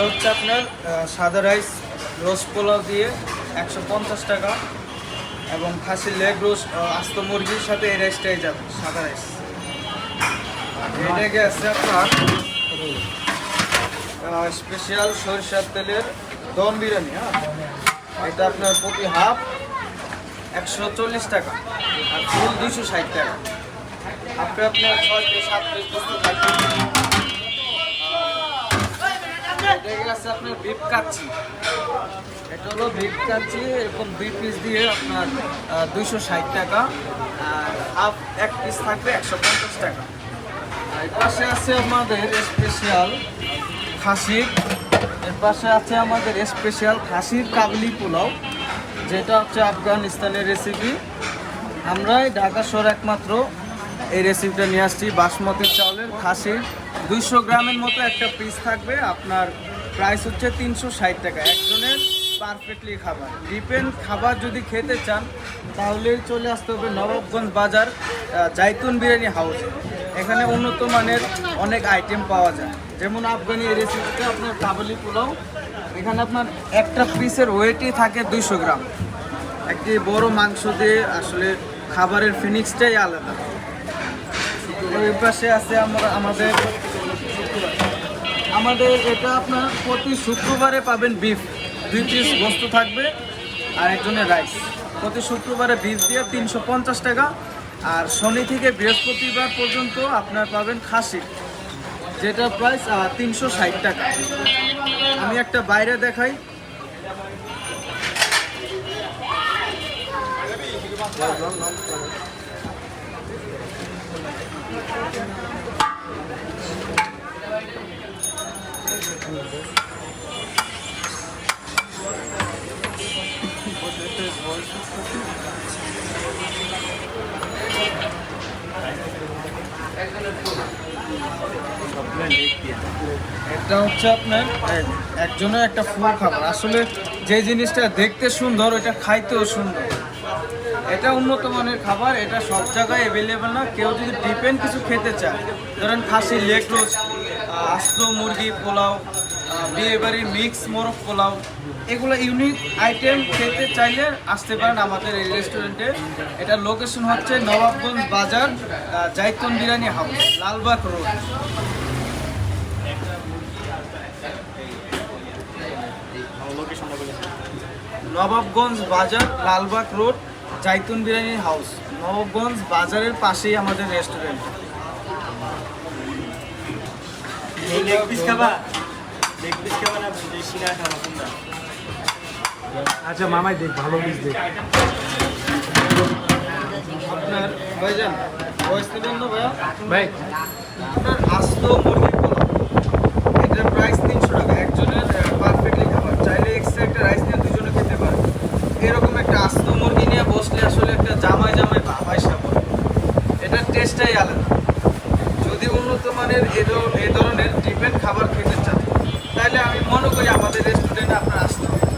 এটা হচ্ছে আপনার সাদা রাইস রোস্ট পোলাও দিয়ে একশো পঞ্চাশ টাকা এবং খাসির লেগ রোস্ট আস্ত মুরগির সাথে এই রাইসটাই যাবে, সাদা রাইস। এটা গেছে আপনার? স্পেশাল সরিষার তেলের দম বিরিয়ানি হ্যাঁ? এটা আপনার প্রতি হাফ একশো চল্লিশ টাকা আর ফুল দুইশো ষাট টাকা। আপনি আপনার ছয় সাত পিস থাকবে। এটা গেছে আপনার বিফ কাচ্ছি এটা হলো বিফ কাচ্ছি এরকম দুই পিস দিয়ে আপনার দুইশো ষাট টাকা, আর এক পিস থাকবে একশো পঞ্চাশ টাকা। পাশে আছে আমাদের স্পেশাল খাসির, এর পাশে আছে আমাদের স্পেশাল খাসির কাবলি পোলাও, যেটা হচ্ছে আফগানিস্তানের রেসিপি আমরাই ঢাকা শহর একমাত্র এই রেসিপিটা নিয়ে আসছি, বাসমতি চাউলের খাসির। দুইশো গ্রামের মতো একটা পিস থাকবে আপনার প্রাইস হচ্ছে তিনশো ষাট টাকা। একজনের পারফেক্টলি খাবার। ডিপেন্ড খাবার যদি খেতে চান, তাহলে চলে আসতে হবে নবাবগঞ্জ বাজার জাইতুন বিরিয়ানি হাউস এখানে উন্নত মানের অনেক আইটেম পাওয়া যায়। যেমন আফগানি রেসিপিতে আপনার কাবলি পোলাও। এখানে আপনার একটা পিসের ওয়েটই থাকে দুইশো গ্রাম। একটি বড় মাংস দিয়ে আসলে খাবারের ফিনিক্সটাই আলাদা। ওই পাশে আছে আমরা আমাদের আমাদের এটা আপনার প্রতি শুক্রবারে পাবেন বিফ দুই পিস বস্তু থাকবে আর একজনের রাইস প্রতি শুক্রবারে বিফ দিয়ে তিনশো পঞ্চাশ টাকা। আর শনি থেকে বৃহস্পতিবার পর্যন্ত আপনার পাবেন খাসি, যেটা প্রাইস তিনশো ষাট টাকা। আমি একটা বাইরে দেখাই। এটা হচ্ছে আপনার এক- একজনের একটা ফুল খাবার। আসলে যে জিনিসটা দেখতে সুন্দর ওটা খাইতেও সুন্দর। এটা উন্নত মানের খাবার, এটা সব জায়গায় অ্যাভেলেবেল না। কেউ যদি ডিপেন্ড কিছু খেতে চায়, ধরেন খাসি লেগ রোস্ট আস্ত মুরগি পোলাও আহ, বিয়ে বাড়ি মিক্স মোরগ পোলাও এগুলো ইউনিক আইটেম খেতে চাইলে আসতে পারেন আমাদের এই রেস্টুরেন্টে এটা লোকেশন হচ্ছে নবাবগঞ্জ বাজার জাইতুন বিরিয়ানি হাউস লালবাগ রোড নবাবগঞ্জ বাজার লালবাগ রোড জাইতুন বিরিয়ানি হাউস নবাবগঞ্জ বাজারের পাশেই আমাদের রেস্টুরেন্ট লেগ পিস খাবা? লেগ পিস খাবা না সিঙ্গা খাবা কোনটা আচ্ছা মামাই দেখ ভালো পিস দেখ। আপনার ভাইজান বয়স না ভাইয়া? ভাই। আপনার আস্ত উন্নত মানের এ ধরনের টিফেন খাবার খেতে চান তাহলে আমি মনে করি আমাদের রেস্টুরেন্টে আপনার আসতে হবে।